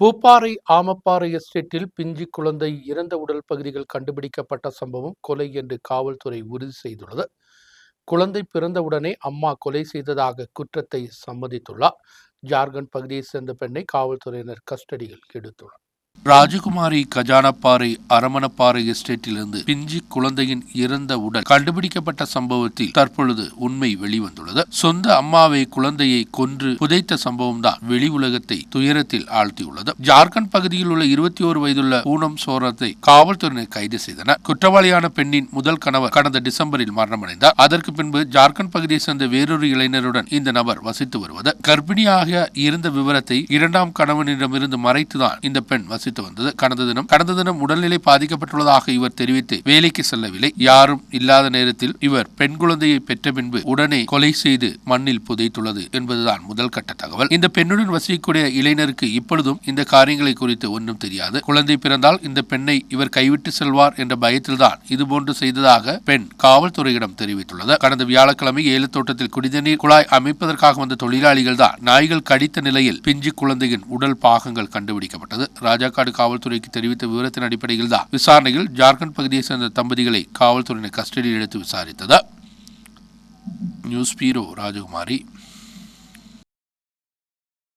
பூப்பாறை ஆமப்பாறை எஸ்டேட்டில் பிஞ்சி குழந்தை இறந்த உடல் பகுதிகள் கண்டுபிடிக்கப்பட்ட சம்பவம் கொலை என்று காவல்துறை உறுதி செய்துள்ளது. குழந்தை பிறந்தவுடனே அம்மா கொலை செய்ததாக குற்றத்தை சம்மதித்துள்ளார். ஜார்க்கண்ட் பகுதியைச் சேர்ந்த பெண்ணை காவல்துறையினர் கஸ்டடியில் எடுத்துள்ளனர். ராஜகுமாரி கஜானப்பாறை அரமணப்பாறை எஸ்டேட்டிலிருந்து பிஞ்சி குழந்தையின் இறந்த உடல் கண்டுபிடிக்கப்பட்ட சம்பவத்தில் தற்பொழுது உண்மை வெளிவந்துள்ளது. சொந்த அம்மாவை குழந்தையை கொன்று புதைத்த சம்பவம் தான் வெளி உலகத்தை துயரத்தில் ஆழ்த்தியுள்ளது. ஜார்க்கண்ட் பகுதியில் உள்ள இருபத்தி ஓரு வயதுள்ள பூனம் சோரத்தை காவல்துறையினர் கைது செய்தனர். குற்றவாளியான பெண்ணின் முதல் கணவர் கடந்த டிசம்பரில் மரணமடைந்தார். அதற்கு பின்பு ஜார்க்கண்ட் பகுதியை சேர்ந்த வேறொரு இளைஞருடன் இந்த நபர் வசித்து வருவது. கர்ப்பிணியாக இருந்த விவரத்தை இரண்டாம் கணவனிடமிருந்து மறைத்துதான் இந்த பெண் வசித்து வந்தது. கடந்த தினம் கடந்த தினம் உடல்நிலை பாதிக்கப்பட்டுள்ளதாக இவர் தெரிவித்து வேலைக்கு செல்லவில்லை. யாரும் இல்லாத நேரத்தில் இவர் பெண் குழந்தையை பெற்ற பின்பு உடனே கொலை செய்து மண்ணில் புதைத்துள்ளது என்பதுதான் முதல் கட்ட தகவல். இந்த பெண்ணுடன் வசிக்கக்கூடிய இளைஞருக்கு இப்பொழுதும் இந்த காரியங்களை குறித்து ஒன்றும் தெரியாது. குழந்தை பிறந்தால் இந்த பெண்ணை இவர் கைவிட்டு செல்வார் என்ற பயத்தில்தான் இதுபோன்று செய்ததாக பெண் காவல்துறையிடம் தெரிவித்துள்ளது. கடந்த வியாழக்கிழமை ஏலத்தோட்டத்தில் குடிநீர் குழாய் அமைப்பதற்காக வந்த தொழிலாளிகள் தான் நாய்கள் கடித்த நிலையில் பிஞ்சு குழந்தையின் உடல் பாகங்கள் கண்டுபிடிக்கப்பட்டது. ராஜா ராஜாக்காடு காவல்துறைக்கு தெரிவித்த விவரத்தின் அடிப்படையில் தான் விசாரணையில் ஜார்க்கண்ட் பகுதியை சேர்ந்த தம்பதிகளை காவல்துறையினர் கஸ்டடியில் எடுத்து விசாரித்தது. News bureau Rajakumari.